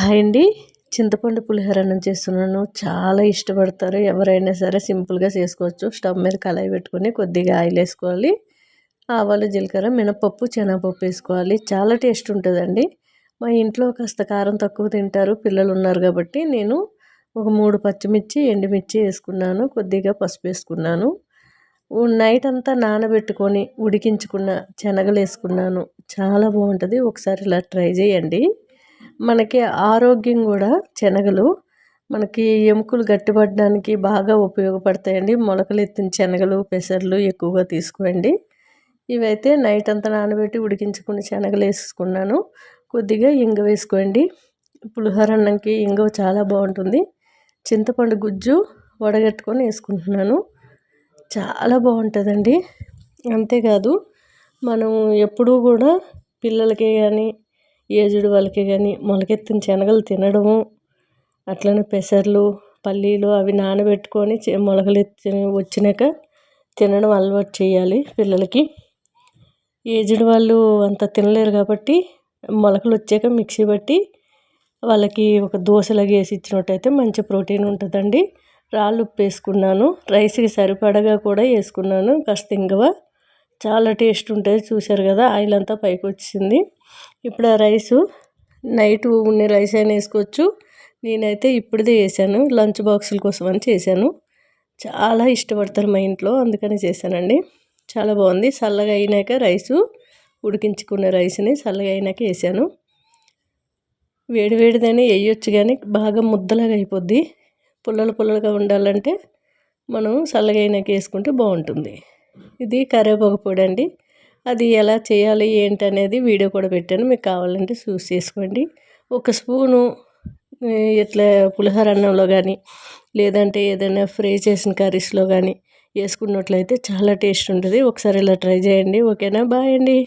Hi అండి. చింతపండు పులిహోర అన్నం చేస్తున్నాను. చాలా ఇష్టపడతారు. ఎవరైనా సరే సింపుల్గా చేసుకోవచ్చు. స్టవ్ మీద కళాయి పెట్టుకొని కొద్దిగా ఆయిల్ వేసుకోవాలి. ఆవాలు జీలకర్ర మినపప్పు శనగపప్పు వేసుకోవాలి. చాలా టేస్ట్ ఉంటుందండి. మా ఇంట్లో కాస్త కారం తక్కువ తింటారు. పిల్లలు ఉన్నారు కాబట్టి నేను ఒక మూడు పచ్చిమిర్చి ఎండుమిర్చి వేసుకున్నాను. కొద్దిగా పసుపు వేసుకున్నాను. నైట్ అంతా నానబెట్టుకొని ఉడికించుకున్న శనగలు వేసుకున్నాను. చాలా బాగుంటుంది. ఒకసారి ఇలా ట్రై చేయండి. మనకి ఆరోగ్యం కూడా శనగలు మనకి ఎముకలు గట్టిపడడానికి బాగా ఉపయోగపడతాయండి. మొలకలు ఎత్తిన శనగలు పెసర్లు ఎక్కువగా తీసుకోండి. ఇవైతే నైట్ అంతా నానబెట్టి ఉడికించుకుని శనగలు వేసుకున్నాను. కొద్దిగా ఇంగ వేసుకోండి. పులిహోర అన్నంకి ఇంగ చాలా బాగుంటుంది. చింతపండు గుజ్జు వడగట్టుకొని వేసుకుంటున్నాను. చాలా బాగుంటుందండి. అంతేకాదు మనం ఎప్పుడూ కూడా పిల్లలకి కానీ ఏజ్డ్ వాళ్ళకి కానీ మొలకెత్తిన శనగలు తినడము అట్లనే పెసర్లు పల్లీలు అవి నానబెట్టుకొని మొలకలెత్తి వచ్చినాక తినడం అలవాటు చేయాలి పిల్లలకి. ఏజ్డ్ వాళ్ళు అంత తినలేరు కాబట్టి మొలకలు వచ్చాక మిక్సీ పట్టి వాళ్ళకి ఒక దోశలాగా వేసి ఇచ్చినట్టయితే మంచి ప్రోటీన్ ఉంటుందండి. రాళ్ళు ఉప్పు వేసుకున్నాను రైస్కి సరిపడగా కూడా వేసుకున్నాను కాస్త ఇంగువ చాలా టేస్ట్ ఉంటుంది చూశారు కదా? ఆయిల్ అంతా పైకి వచ్చింది ఇప్పుడు ఆ రైసు నైట్ ఉన్న రైస్ అయినా వేసుకోవచ్చు. నేనైతే ఇప్పుడుదే వేసాను లంచ్ బాక్సుల కోసం అని చేశాను. చాలా ఇష్టపడతారు మా ఇంట్లో అందుకని చేశానండి. చాలా బాగుంది. చల్లగా అయినాక రైసు ఉడికించుకున్న రైస్ని చల్లగా అయినాక వేసాను. వేడివేడిదైనా వేయొచ్చు కానీ బాగా ముద్దలాగా అయిపోద్ది. పుల్లలు పుల్లలుగా ఉండాలంటే మనం చల్లగా అయినాక వేసుకుంటే బాగుంటుంది. ఇది కరివేపాకు పొడి అండి. అది ఎలా చేయాలి ఏంటి అనేది వీడియో కూడా పెట్టాను. మీకు కావాలంటే చూసి చేసుకోండి. ఒక స్పూను ఇట్లా పులిహోర అన్నంలో కానీ లేదంటే ఏదైనా ఫ్రై చేసిన కర్రీస్లో కానీ వేసుకున్నట్లయితే చాలా టేస్ట్ ఉంటుంది. ఒకసారి ఇలా ట్రై చేయండి. ఓకేనా? బాయ్ అండి.